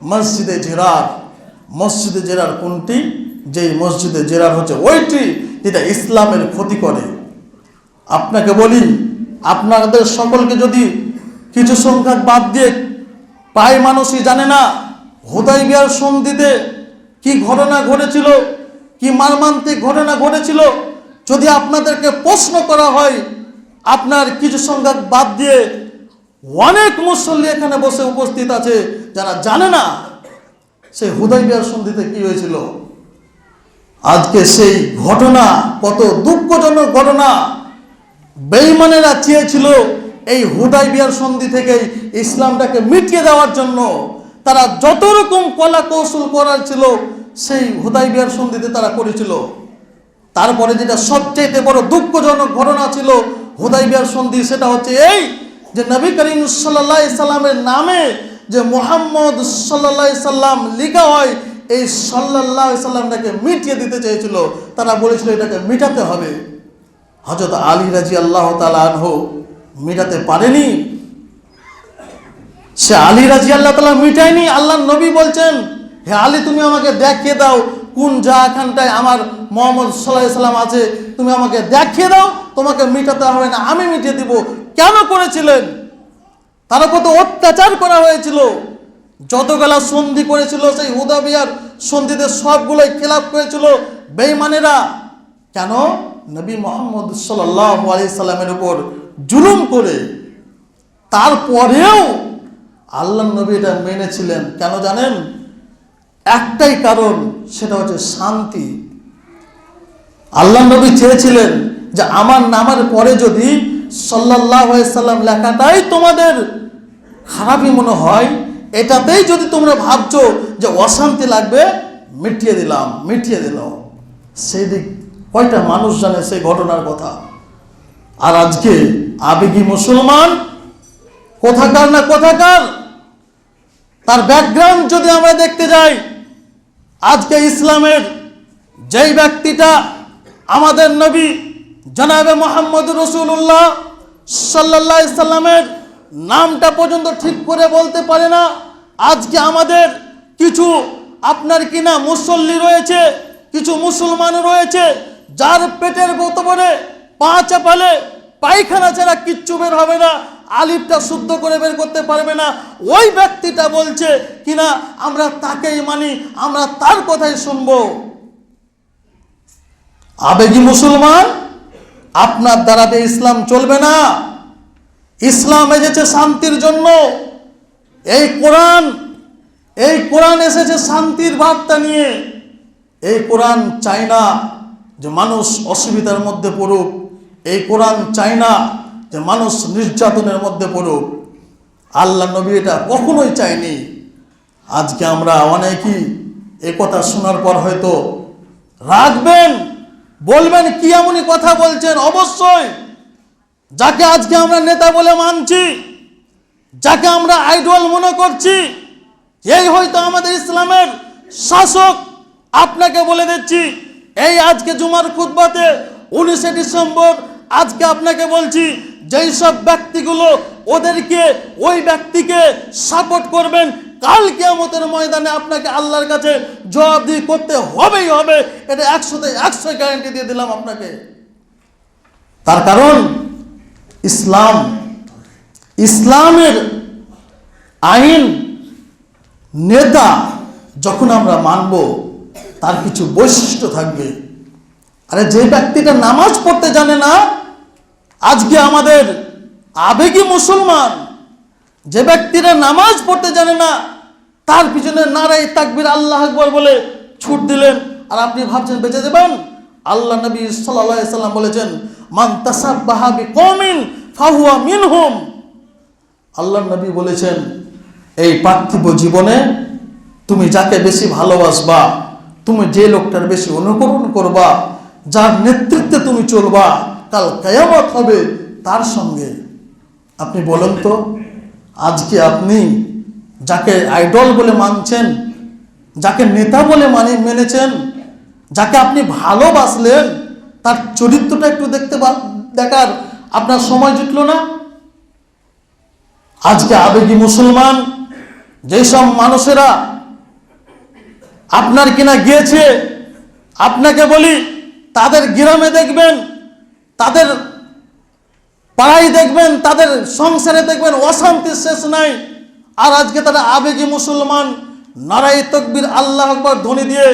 মসজিদে জেরার মসজিদে জেরার কোনটি? যেই মসজিদে জেরার হচ্ছে ওইটি, যেটা ইসলামের ক্ষতি করে। আপনাকে বলি, আপনাদের সকলকে যদি কিছু সংখ্যক বাদ দিয়ে প্রায় মানুষই জানে না হোদাই বিহার সন্ধিতে কি ঘটনা ঘটেছিল, কি মারমান্তিক ঘটনা ঘটেছিল, যদি আপনাদেরকে প্রশ্ন করা হয়, আপনার কিছু সংখ্যক বাদ দিয়ে অনেক মুসল্লি এখানে বসে উপস্থিত আছে, যারা জানে না সেই হুদাই বিহার সন্ধিতে কি হয়েছিল। আজকে সেই ঘটনা, কত দুঃখজনক ঘটনা বেইমানেরা চেয়েছিল এই হুদাই বিহার সন্ধি থেকেই ইসলামটাকে মিটিয়ে দেওয়ার জন্য। তারা যত রকম কলা কৌশল করার ছিল, সেই হুদাই বিহার সন্ধিতে তারা করেছিল। তারপরে যেটা সবচেয়ে বড় দুঃখজনক ঘটনা ছিল হুদাই বিহার সন্ধি, সেটা হচ্ছে এই যে নবী করিম সাল্লাহ সাল্লামের নামে যে মোহাম্মদ সাল্লাহ সাল্লাম লিখা হয়, এই সাল্লাহ সাল্লামটাকে মিটিয়ে দিতে চেয়েছিল। তারা বলেছিল এটাকে মিটাতে হবে। হজরত আলী রাজি আল্লাহ তালাহ মিটাতে পারেনি। সে আলী রাজি আল্লাহ তালা মিটায়নি। আল্লাহ নবী বলছেন, হে আলী, তুমি আমাকে দেখিয়ে দাও কোন জায়গাখানটায় আমার মোহাম্মদ সাল্লাহ সাল্লাম আছে। তুমি আমাকে দেখিয়ে দাও, তোমাকে মিটাতে হবে না, আমি মিটিয়ে দিব। কেন করেছিলেন? তার কত অত্যাচার করা হয়েছিল। যতগুলা সন্ধি করেছিল, সেই হুদাবিয়ার সন্ধিতে সবগুলোই খেলাপ করেছিল বেইমানেরা কেন? নবী মোহাম্মদ সাল্লামের উপর জুলুম করে। তারপরেও আল্লাহ নবী এটা মেনেছিলেন। কেন জানেন? একটাই কারণ, সেটা হচ্ছে শান্তি। আল্লাহ নবী চেয়েছিলেন যে আমার নামের পরে যদি সাল্লাহ সাল্লাম লেখাটাই তোমাদের খারাপই মনে হয়। এটাতেই যদি তোমরা ভাবছ যে অশান্তি লাগবে, মিটিয়ে দিলাম, মিটিয়ে দিল। সেই দিক কয়টা মানুষ জানে সেই ঘটনার কথা? আর আজকে আবেগী মুসলমান কোথাকার না কোথাকার? তার ব্যাকগ্রাউন্ড যদি আমরা দেখতে যাই, আজকে ইসলামের যেই ব্যক্তিটা আমাদের নবী জনাবে মোহাম্মদ রসুল্লাহ সাল্লাহ সাল্লামের নামটা পর্যন্ত ঠিক করে বলতে পারে না। আজকে আমাদের কিছু আপনার কিনা মুসল্লি রয়েছে, কিছু মুসলমান রয়েছে, যার পেটের বোতবরে পা চাপালে পায়খানা ছাড়া কিচ্ছু বের হবে না, আলিফটা শুদ্ধ করে বের করতে পারবে না। ওই ব্যক্তিটা বলছে কিনা আমরা তাকেই মানি, আমরা তার কথাই শুনব। আবেগী মুসলমান আপনার দ্বারাতে ইসলাম চলবে না। ইসলাম এসেছে শান্তির জন্য। এই কোরআন এই কোরআন এসেছে শান্তির বার্তা নিয়ে। এই কোরআন চায় না যে মানুষ অসুবিধার মধ্যে পড়ুক। এই কোরআন চায় না যে মানুষ নির্যাতনের মধ্যে পড়ুক। আল্লাহ নবী এটা কখনোই চায়নি। আজকে আমরা অনেকেই এ কথা শোনার পর হয়তো রাখবেন বলবেন কি এমনই কথা বলছেন? অবশ্যই। যাকে আজকে আমরা নেতা বলে মানছি, যাকে আমরা আইডল মনে করছি, এই হয়তো আমাদের ইসলামের শাসক। আপনাকে বলে দিচ্ছি, এই আজকে জুমার খুতবাতে উনিশে ডিসেম্বর আজকে আপনাকে বলছি, যেই সব ব্যক্তিগুলো ওদেরকে ওই ব্যক্তিকে সাপোর্ট করবেন কাল কেয়ামতের ময়দানে আপনাকে আল্লাহর কাছে জবাব জবাবদিহি করতে হবেই হবে। এটা একশোতে একশো গ্যারান্টি দিয়ে দিলাম আপনাকে। তার কারণ, ইসলাম, ইসলামের আইন, নেতা যখন আমরা মানব, তার কিছু বৈশিষ্ট্য থাকবে। আরে যে ব্যক্তিটা নামাজ পড়তে জানে না, আজকে আমাদের আবেগী মুসলমান, যে ব্যক্তিরা নামাজ পড়তে জানে না তার পিছনে নারাই তাকবির আল্লাহ আকবর বলে ছুট দিলেন। আর আপনি ভাবছেন বেঁচে দেবেন আল্লাহ নবী সাল্লাম বলেছেন, মান তাসাবাহাবি কমিন ফাহুয়া মিনহুম। আল্লাহ নবী বলেছেন, এই পার্থিব জীবনে তুমি যাকে বেশি ভালোবাসবা, তুমি যে লোকটার বেশি অনুকরণ করবা, যার নেতৃত্বে তুমি চলবা, কাল কেয়ামত হবে তার সঙ্গে। আপনি বলেন তো, আজকে আপনি যাকে আইডল বলে মানছেন, যাকে নেতা বলে মানে মেনেছেন, যাকে আপনি ভালোবাসলেন, তার চরিত্রটা একটু দেখতে দেখার আপনার সময় জুটলো না? আজকে আবেগী মুসলমান যেসব মানুষেরা আপনার কিনা গিয়েছে, আপনাকে বলি, তাদের গ্রামে দেখবেন, তাদের পাড়ায় দেখবেন, তাদের সংসারে দেখবেন, অশান্তির শেষ নাই। আর আজকে তারা আবেগী মুসলমান নারাই তকবির আল্লাহ আকবর ধ্বনি দিয়ে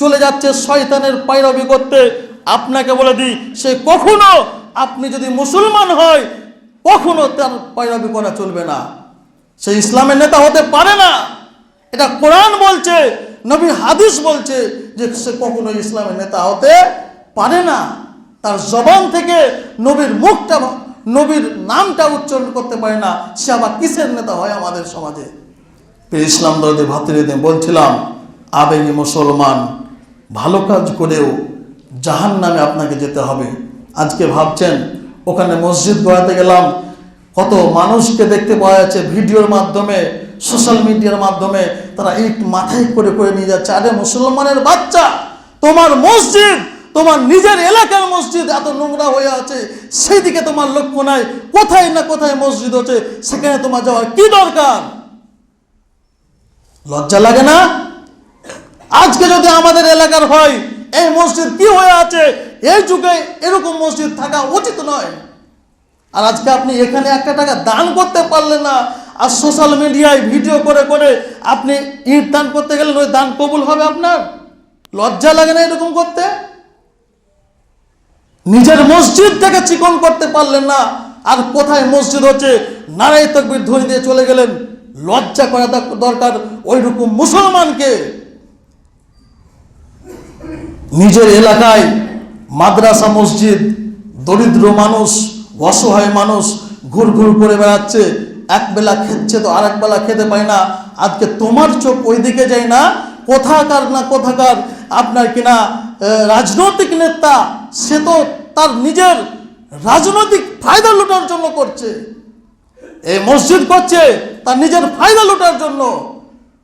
চলে যাচ্ছে শয়তানের পায়রবি করতে। আপনাকে বলে দিই, সে কখনো আপনি যদি মুসলমান হয়, কখনো তার পায়রবি করা চলবে না। সে ইসলামের নেতা হতে পারে না। এটা কোরআন বলছে নবী হাদিস বলছে যে সে কখনো ইসলামের নেতা হতে পারে না। তার জবান থেকে নবীর মুখটা নবীর নামটা উচ্চারণ করতে পারে না, সে আবার কিসের নেতা হয় আমাদের সমাজে? ইসলাম দরদে ভাতৃদের বলছিলাম, আবেগী মুসলমান ভালো কাজ করেও জাহান নামে আপনাকে যেতে হবে। আজকে ভাবছেন, ওখানে মসজিদ গড়াতে গেলাম, কত মানুষকে দেখতে পাওয়া যাচ্ছে ভিডিওর মাধ্যমে, সোশ্যাল মিডিয়ার মাধ্যমে, তারা ইট মাথায় করে করে নিয়ে যাচ্ছে। আরে মুসলমানের বাচ্চা, তোমার মসজিদ তোমার নিজের এলাকার মসজিদ এত নোংরা হয়ে আছে সেই দিকে তোমার লক্ষ্য নাই। কোথায় না কোথায় মসজিদ হচ্ছে সেখানে তোমার যাওয়ার কি দরকার? লজ্জা লাগে না? আজকে যদি আমাদের এলাকার হয়, এই মসজিদ কি হয়ে আছে? এই যুগে এরকম মসজিদ থাকা উচিত নয়। আর আজকে আপনি এখানে একটা টাকা দান করতে পারলেন না, আর সোশ্যাল মিডিয়ায় ভিডিও করে করে আপনি ইট দান করতে গেলেন, ওই দান কবুল হবে আপনার? লজ্জা লাগে না এরকম করতে? নিজের মসজিদ থেকে চিকন করতে পারলেন না। আর কোথায় মসজিদ হচ্ছে? নারাই তকবির ধ্বনি দিয়ে চলে গেলেন। লজ্জা করা দরকার ওই রকম মুসলমানকে। নিজের এলাকায় মাদ্রাসা মসজিদ, দরিদ্র মানুষ, অসহায় মানুষ ঘুর ঘুর করে বেড়াচ্ছে। এক বেলা খেচ্ছে তো আর বেলা খেতে পায় না। আজকে তোমার চোখ ওইদিকে যায় না। কোথাকার না কোথাকার আপনার কিনা রাজনৈতিক নেতা, সে তো তার নিজের রাজনৈতিক ফায়দা লুটার জন্য করছে। এই মসজিদ করছে, তার নিজের ফায়দা লুটার জন্য।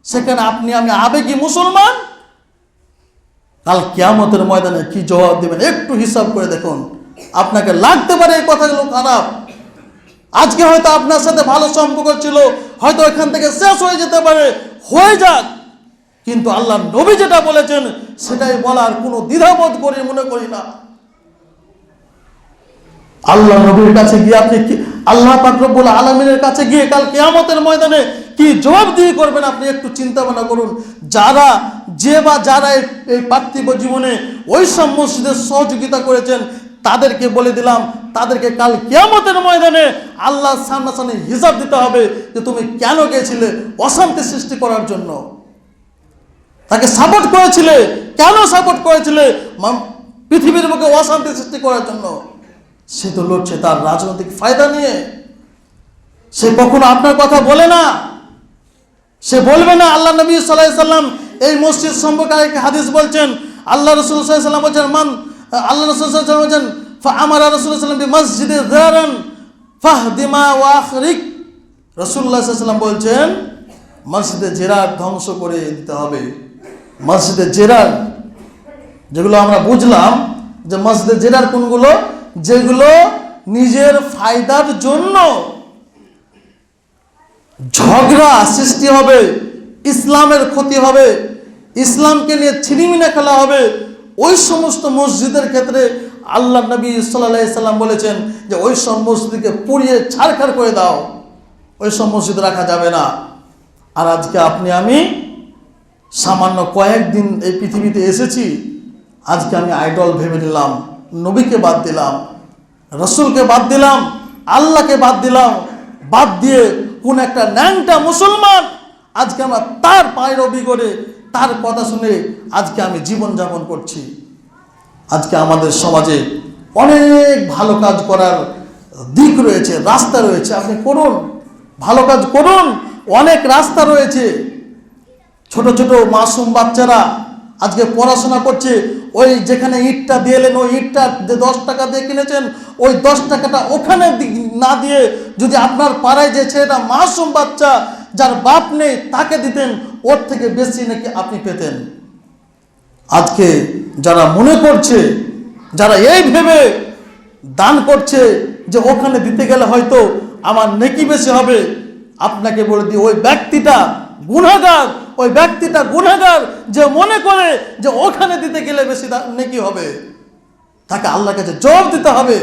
সেখানে আপনি, আমি আবেগী মুসলমান, কাল কিয়ামতের ময়দানে কি জবাব দেবেন একটু হিসাব করে দেখুন। আপনাকে লাগতে পারে এই কথাগুলো খারাপ। আজকে হয়তো আপনার সাথে ভালো সম্পর্ক ছিল, হয়তো এখান থেকে শেষ হয়ে যেতে পারে, হয়ে যাক। কিন্তু আল্লাহ নবী যেটা বলেছেন, সেটাই বলার কোনো দ্বিধাবোধ করি মনে করি না। আল্লাহ নবীর কাছে গিয়ে আপনি কি আল্লাহ পাকরবুল আলমিনের কাছে গিয়ে কাল কেয়ামতের ময়দানে কি জবাব দিয়ে করবেন? আপনি একটু চিন্তা ভাবনা করুন। যারা যে বা যারা এই- পার্থিব জীবনে ওই সব মসজিদের সহযোগিতা করেছেন, তাদেরকে বলে দিলাম, তাদেরকে কাল কেয়ামতের ময়দানে আল্লাহ সামনাসামনি হিসাব দিতে হবে যে তুমি কেন গেছিলে অশান্তি সৃষ্টি করার জন্য। তাকে সাপোর্ট করেছিলে, কেন সাপোর্ট করেছিলে? পৃথিবীর বুকে অশান্তি সৃষ্টি করার জন্য। সে তো লড়ছে তার রাজনৈতিক ফায়দা নিয়ে। সে কখনো আপনার কথা বলে না। সে বলবে না, আল্লাহ নবী সাল্লাহ সাল্লাম এই মসজিদ সম্পর্কে আরেক হাদিস বলছেন। আল্লাহ রসুল সাল্লাম বলছেন, মান আল্লাহ রসুল সাল্লাম বলছেন আমার রসুল সাল্লাম মসজিদে দারান ফাহদিমা ওয়াখরিক রসুল্লাহ সাল্লাম বলছেন, মসজিদে জেরার ধ্বংস করে দিতে হবে। মসজিদে জেরার, যেগুলো আমরা বুঝলাম যে মসজিদে জেরার কোনগুলো? যেগুলো নিজের ফায়দার জন্য ঝগড়া সৃষ্টি হবে, ইসলামের ক্ষতি হবে, ইসলামকে নিয়ে ছিনিমিনে খেলা হবে, ওই সমস্ত মসজিদের ক্ষেত্রে আল্লাহ নবী সাল্লাম বলেছেন যে ওই সব মসজিদকে পুড়িয়ে ছাড়খাড় করে দাও, ওই সব মসজিদ রাখা যাবে না। আর আজকে আপনি, আমি সামান্য কয়েকদিন এই পৃথিবীতে এসেছি, আজকে আমি আইডল ভেবে নিলাম। নবীকে বাদ দিলাম, রসুলকে বাদ দিলাম, আল্লাহকে বাদ দিলাম, বাদ দিয়ে কোন একটা ন্যাংটা মুসলমান আজকে আমরা তার পায়রবি করে তার কথা শুনে আজকে আমি জীবন যাপন করছি। আজকে আমাদের সমাজে অনেক ভালো কাজ করার দিক রয়েছে, রাস্তা রয়েছে, আপনি করুন, ভালো কাজ করুন, অনেক রাস্তা রয়েছে। ছোট ছোট মাসুম বাচ্চারা আজকে পড়াশোনা করছে, ওই যেখানে ইটটা দিয়ে এলেন, ওই ইটটা যে দশ টাকা দিয়ে কিনেছেন, ওই দশ টাকাটা ওখানে না দিয়ে যদি আপনার পাড়ায় যে ছেলেটা মাসুম বাচ্চা, যার বাপ নেই, তাকে দিতেন, ওর থেকে বেশি নাকি আপনি পেতেন? আজকে যারা মনে করছে, যারা এই ভেবে দান করছে যে ওখানে দিতে গেলে হয়তো আমার নেকি বেশি হবে, আপনাকে বলে দিই, ওই ব্যক্তিটা গুনাহগার ওই ব্যক্তিটা গুনাহগার যে মনে করে যে ওখানে দিতে গেলে বেশি নেকি হবে। তাকে আল্লাহর কাছে জবাব দিতে হবে।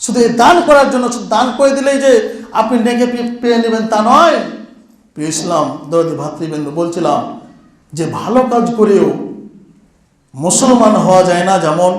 শুধু এই দান করার জন্য, শুধু দান করে দিলেই যে আপনি নেকে পেয়ে নেবেন তা নয়। প্রিয় ইসলাম, দরদি ভাতৃবৃন্দ, বলছিলাম যে ভালো কাজ করেও মুসলমান হওয়া যায় না যেমন